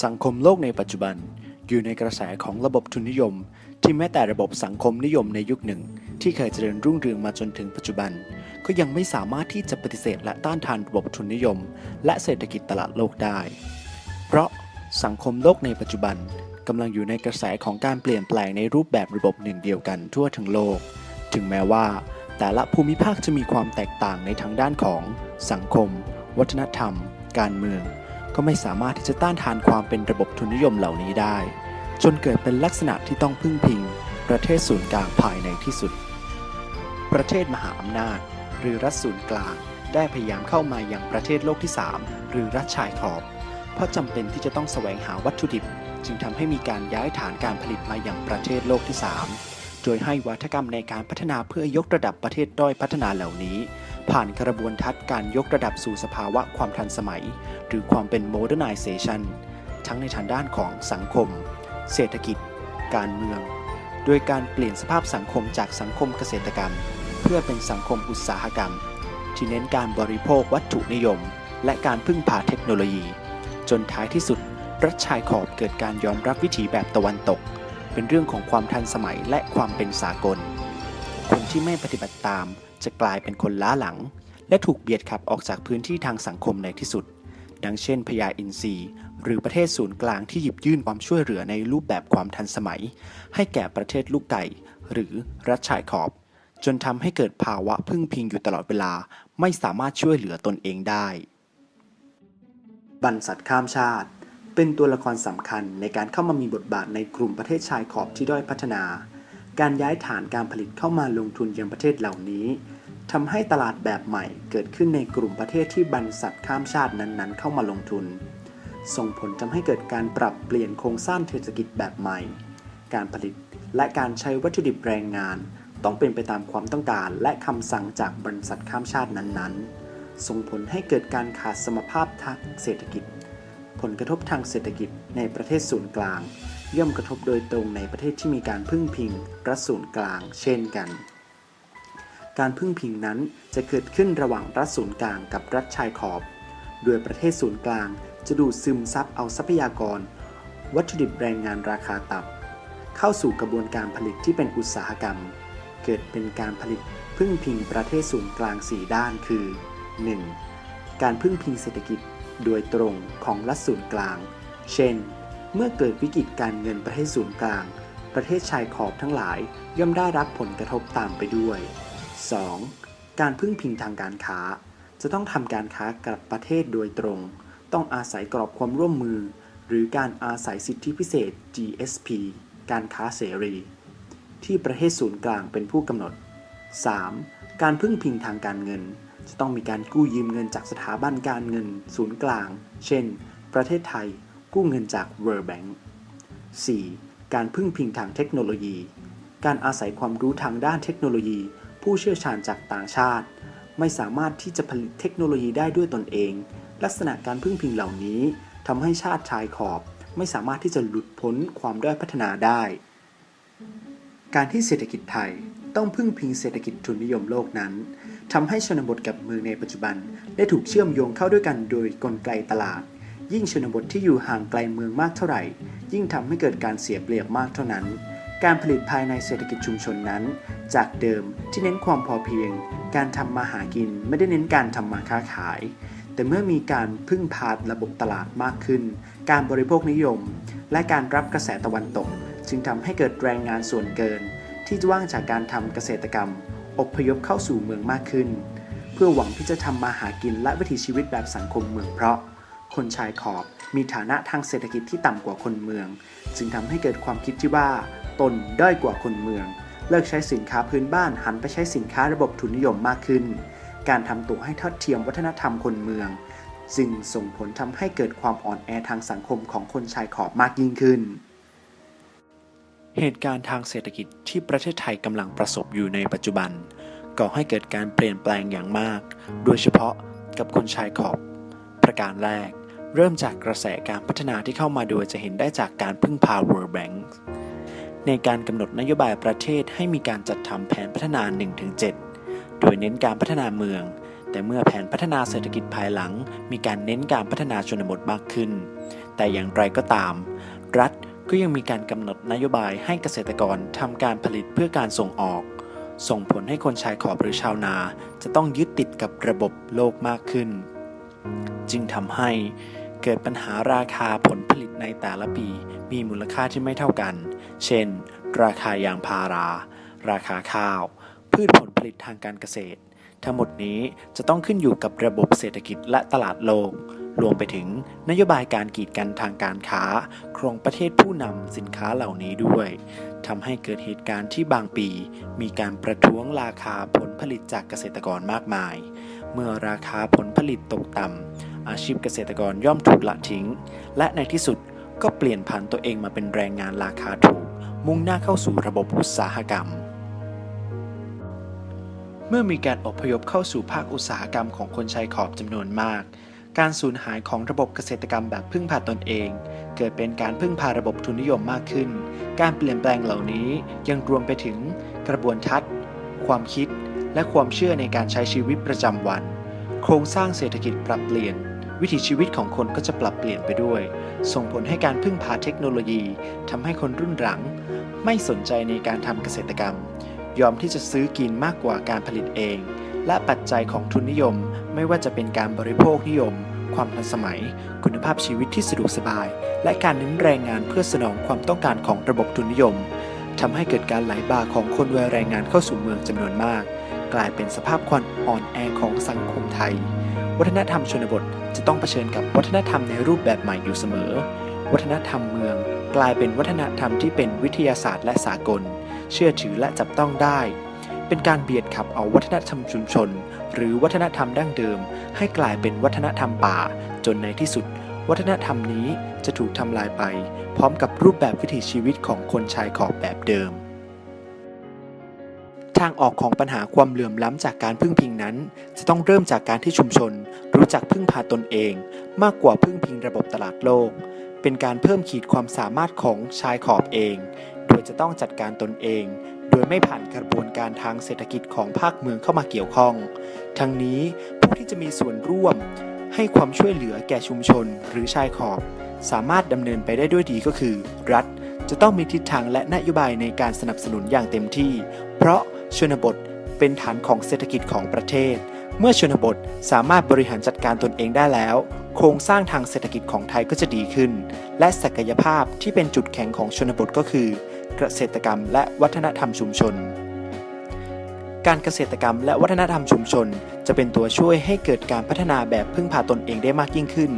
สังคมโลกในปัจจุบัน อยู่ในกระแสของระบบทุนนิยม ที่แม้แต่ระบบสังคมนิยมในยุคหนึ่ง ที่เคยเจริญรุ่งเรืองมาจนถึงปัจจุบัน ก็ยังไม่สามารถที่จะปฏิเสธและต้านทานระบบทุนนิยม และเศรษฐกิจตลาดโลกได้ เพราะสังคมโลกในปัจจุบันกำลังอยู่ในกระแสของการเปลี่ยนแปลงในรูปแบบระบบหนึ่งเดียวกันทั่วทั้งโลก ถึงแม้ว่า แต่ละภูมิภาคจะมีความแตกต่างในทางด้านของ สังคม วัฒนธรรม การเมือง ก็ไม่สามารถที่จะต้านทานความเป็นระบบทุนนิยมเหล่านี้ได้ จนเกิดเป็นลักษณะที่ต้องพึ่งพิง ประเทศศูนย์กลางภายในที่สุด ประเทศมหาอำนาจ หรือรัฐศูนย์กลาง ได้พยายามเข้ามายังประเทศโลกที่ 3 หรือรัฐชายขอบ เพราะจำเป็นที่จะต้องแสวงหาวัตถุดิบ จึงทำให้มีการย้ายฐานการผลิตมาอยังประเทศโลกที่ 3 โดยให้วัฒกรรมในการพัฒนาเพื่อยกระดับประเทศด้อยพัฒนาเหล่านี้ ผ่านกระบวนทัศน์การยกระดับสู่สภาวะความทันสมัย หรือความเป็น modernization ทั้งในทางด้านของสังคม เศรษฐกิจ การเมือง โดยการเปลี่ยนสภาพสังคมจากสังคมเกษตรกรรม เพื่อเป็นสังคมอุตสาหกรรม ที่เน้นการบริโภควัตถุนิยม และการพึ่งพาเทคโนโลยี จนท้ายที่สุด รัฐชายขอบเกิดการยอมรับวิถีแบบตะวันตก เป็นเรื่องของความทันสมัยและความเป็นสากล ที่ไม่ปฏิบัติตาม จะกลายเป็นคนล้าหลัง และถูกเบียดขับออกจากพื้นที่ทางสังคมในที่สุด ดังเช่นพญาอินทรีหรือประเทศศูนย์กลางที่หยิบยื่นความช่วยเหลือในรูปแบบความทันสมัย ให้แก่ประเทศลูกไก่ หรือรัฐชายขอบ จนทำให้เกิดภาวะพึ่งพิงอยู่ตลอดเวลา ไม่สามารถช่วยเหลือตนเองได้ บรรษัทข้ามชาติ เป็นตัวละครสำคัญในการเข้ามามีบทบาทในกลุ่มประเทศชายขอบที่ด้อยพัฒนา การย้ายฐานการผลิตเข้ามาลงทุนยังประเทศเหล่านี้ทำให้ตลาดแบบใหม่เกิดขึ้นในกลุ่มประเทศที่บรรษัทข้ามชาตินั้นๆ เข้ามาลงทุน ส่งผลทำให้เกิดการปรับเปลี่ยนโครงสร้างเศรษฐกิจแบบใหม่ การผลิตและการใช้วัตถุดิบแรงงาน ต้องเป็นไปตามความต้องการและคำสั่งจากบริษัทข้ามชาตินั้นๆ ส่งผลให้เกิดการขาดสมภาพทางเศรษฐกิจ ผลกระทบทางเศรษฐกิจในประเทศศูนย์กลาง ย่อมกระทบโดยตรงในประเทศที่มีการพึ่งพิงรัฐศูนย์กลาง เช่นกัน การพึ่งพิงนั้นจะเกิดขึ้นระหว่างรัฐศูนย์กลางกับรัฐชายขอบ โดยประเทศศูนย์กลางจะดูดซึมซับเอาทรัพยากร วัตถุดิบแรงงานราคาต่ำเข้าสู่กระบวนการผลิตที่เป็นอุตสาหกรรม เกิดเป็นการผลิตพึ่งพิงประเทศศูนย์กลาง 4 ด้านคือ 1. การพึ่งพิงเศรษฐกิจโดยตรงของรัฐศูนย์กลาง เช่น เมื่อเกิดวิกฤตการเงินประเทศศูนย์กลาง ประเทศชายขอบทั้งหลายย่อมได้รับผลกระทบตามไปด้วย 2. การพึ่งพิงทางการค้า จะต้องทำการค้ากับประเทศโดยตรง ต้องอาศัยกรอบความร่วมมือ หรือการอาศัยสิทธิพิเศษ GSP การค้าเสรี ที่ประเทศศูนย์กลางเป็นผู้กำหนด 3. การพึ่งพิงทางการเงิน จะต้องมีการกู้ยืมเงินจากสถาบันการเงิน ศูนย์กลาง เช่น ประเทศไทย กู้เงินจาก World Bank 4. การพึ่งพิงทางเทคโนโลยี การอาศัยความรู้ทางด้านเทคโนโลยี ผู้เชี่ยวชาญจากต่างชาติ ไม่สามารถที่จะผลิตเทคโนโลยีได้ด้วยตนเอง ลักษณะการพึ่งพิงเหล่านี้ทำให้ชาติชายขอบ ไม่สามารถที่จะหลุดพ้นความด้อยพัฒนาได้ การที่เศรษฐกิจไทยต้องพึ่งพิงเศรษฐกิจทุนนิยมโลกนั้นทำให้ชนบทกับเมืองในปัจจุบัน ได้ถูกเชื่อมโยงเข้าด้วยกันโดยกลไกตลาด ยิ่งชนบทที่อยู่ห่างไกลเมืองมากเท่าไหร่ ยิ่งทำให้เกิดการเสียเปรียบมากเท่านั้น การผลิตภายในเศรษฐกิจชุมชนนั้น จากเดิมที่เน้นความพอเพียง การทำมาหากินไม่ได้เน้นการทำมาค้าขาย แต่เมื่อมีการพึ่งพาระบบตลาดมากขึ้น การบริโภคนิยม และการรับกระแสตะวันตก จึงทำให้เกิดแรงงานส่วนเกิน ที่ว่างจากการทำเกษตรกรรม อบพยพเข้าสู่เมืองมากขึ้น เพื่อหวังที่จะทำมาหากินและวิถีชีวิตแบบสังคมเมืองเพราะ คนชายขอบมีฐานะทางเศรษฐกิจที่ต่ำกว่าคนเมือง จึงทำให้เกิดความคิดที่ว่า ตนด้อยกว่าคนเมือง เลิกใช้สินค้าพื้นบ้านหันไปใช้สินค้าระบบทุนนิยมมากขึ้น การทำตัวให้ทัดเทียมวัฒนธรรมคนเมืองจึงส่งผลทำให้เกิดความอ่อนแอทางสังคมของคนชายขอบมากยิ่งขึ้น เหตุการณ์ทางเศรษฐกิจที่ประเทศไทยกำลังประสบอยู่ในปัจจุบันก่อให้เกิดการเปลี่ยนแปลงอย่างมาก โดยเฉพาะกับคนชายขอบประการแรก เริ่มจากกระแสการพัฒนาที่เข้ามาโดยจะเห็นได้จากการพึ่งพา World Bank ในการกำหนดนโยบายประเทศให้มีการจัดทำแผนพัฒนา 1-7 โดยเน้นการพัฒนาเมือง แต่เมื่อแผนพัฒนาเศรษฐกิจภายหลัง มีการเน้นการพัฒนาชนบทมากขึ้น แต่อย่างไรก็ตาม รัฐก็ยังมีการกำหนดนโยบายให้เกษตรกรทำการผลิตเพื่อการส่งออก ส่งผลให้คนชายขอบหรือชาวนา จะต้องยึดติดกับระบบโลกมากขึ้น จึงทำให้ เกิดปัญหาราคาผลผลิตในแต่ละปี มีมูลค่าที่ไม่เท่ากัน เช่น ราคายางพารา ราคาข้าว พืชผลผลิตทางการเกษตร ทั้งหมดนี้จะต้องขึ้นอยู่กับระบบเศรษฐกิจและตลาดโลก รวมไปถึงนโยบายการกีดกันทางการค้าของประเทศผู้นำสินค้าเหล่านี้ด้วยทำให้เกิดเหตุการณ์ที่บางปี มีการประท้วงราคาผลผลิตจากเกษตรกรมากมาย เมื่อราคาผลผลิตตกต่ำอาชีพเกษตรกรย่อมถูกละทิ้ง และในที่สุดก็เปลี่ยนผ่านตัวเองมาเป็นแรงงานราคาถูก มุ่งหน้าเข้าสู่ระบบอุตสาหกรรม เมื่อมีการอพยพเข้าสู่ภาคอุตสาหกรรมของคนชายขอบจำนวนมาก การสูญหายของระบบเกษตรกรรมแบบพึ่งพาตนเอง เกิดเป็นการพึ่งพาระบบทุนนิยมมากขึ้น การเปลี่ยนแปลงเหล่านี้ยังรวมไปถึงกระบวนทัศน์ ความคิด และความเชื่อในการใช้ชีวิตประจำวัน โครงสร้างเศรษฐกิจปรับเปลี่ยน วิถีชีวิตของคนก็จะปรับเปลี่ยนไปด้วย ส่งผลให้การพึ่งพาเทคโนโลยีทำให้คนรุ่นหลัง ไม่สนใจในการทำเกษตรกรรม ยอมที่จะซื้อกินมากกว่าการผลิตเอง และปัจจัยของทุนนิยม ไม่ว่าจะเป็นการบริโภคนิยม ความทันสมัย คุณภาพชีวิตที่สะดวกสบาย และการเน้นแรงงานเพื่อสนองความต้องการของระบบทุนนิยมทำให้เกิดการไหลบ่าของคนวัยแรงงานเข้าสู่เมืองจำนวนมาก กลายเป็นสภาพความอ่อนแอของสังคมไทย วัฒนธรรมชนบทจะต้องเผชิญกับวัฒนธรรมในรูปแบบใหม่อยู่เสมอ วัฒนธรรมเมืองกลายเป็นวัฒนธรรมที่เป็นวิทยาศาสตร์และสากล เชื่อถือและจับต้องได้ เป็นการเบียดขับเอาวัฒนธรรมชุมชน หรือวัฒนธรรมดั้งเดิม ให้กลายเป็นวัฒนธรรมป่า จนในที่สุด วัฒนธรรมนี้จะถูกทำลายไป พร้อมกับรูปแบบวิถีชีวิตของคนชายขอบแบบเดิม ทางออกของปัญหาความเหลื่อมล้ำจากการพึ่งพิงนั้น จะต้องเริ่มจากการที่ชุมชน รู้จักพึ่งพาตนเอง มากกว่าพึ่งพิงระบบตลาดโลก เป็นการเพิ่มขีดความสามารถของชายขอบเอง โดยจะต้องจัดการตนเอง โดยไม่ผ่านกระบวนการทางเศรษฐกิจของภาคเมืองเข้ามาเกี่ยวข้อง ทั้งนี้ผู้ที่จะมีส่วนร่วม ให้ความช่วยเหลือแก่ชุมชน หรือชายขอบ สามารถดำเนินไปได้ด้วยดีก็คือ รัฐจะต้องมีทิศทางและนโยบายในการสนับสนุนอย่างเต็มที่ เพราะ ชนบทเป็นฐานของเศรษฐกิจของประเทศ เมื่อชนบทสามารถบริหารจัดการตนเองได้แล้ว โครงสร้างทางเศรษฐกิจของไทยก็จะดีขึ้น และศักยภาพที่เป็นจุดแข็งของชนบทก็คือ เกษตรกรรมและวัฒนธรรมชุมชน การเกษตรกรรมและวัฒนธรรมชุมชน จะเป็นตัวช่วยให้เกิดการพัฒนาแบบพึ่งพาตนเองได้มากยิ่งขึ้น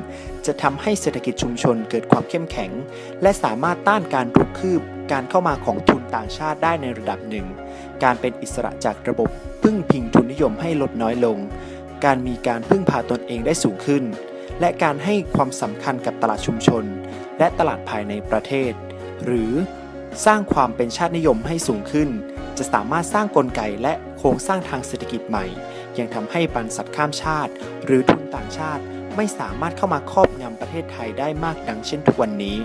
จะทำให้เศรษฐกิจชุมชนเกิดความเข้มแข็ง และสามารถต้านการรุกคืบ การเข้ามาของทุนต่างชาติได้ในระดับหนึ่ง การเป็นอิสระจากระบบพึ่งพิงทุนนิยมให้ลดน้อยลง การมีการพึ่งพาตนเองได้สูงขึ้น และการให้ความสำคัญกับตลาดชุมชน และตลาดภายในประเทศ หรือสร้างความเป็นชาตินิยมให้สูงขึ้น จะสามารถสร้างกลไกและโครงสร้างทางเศรษฐกิจใหม่ ยังทำให้บรรษัทข้ามชาติ หรือทุนต่างชาติไม่สามารถเข้ามาครอบงำประเทศไทยได้มากดังเช่นทุกวันนี้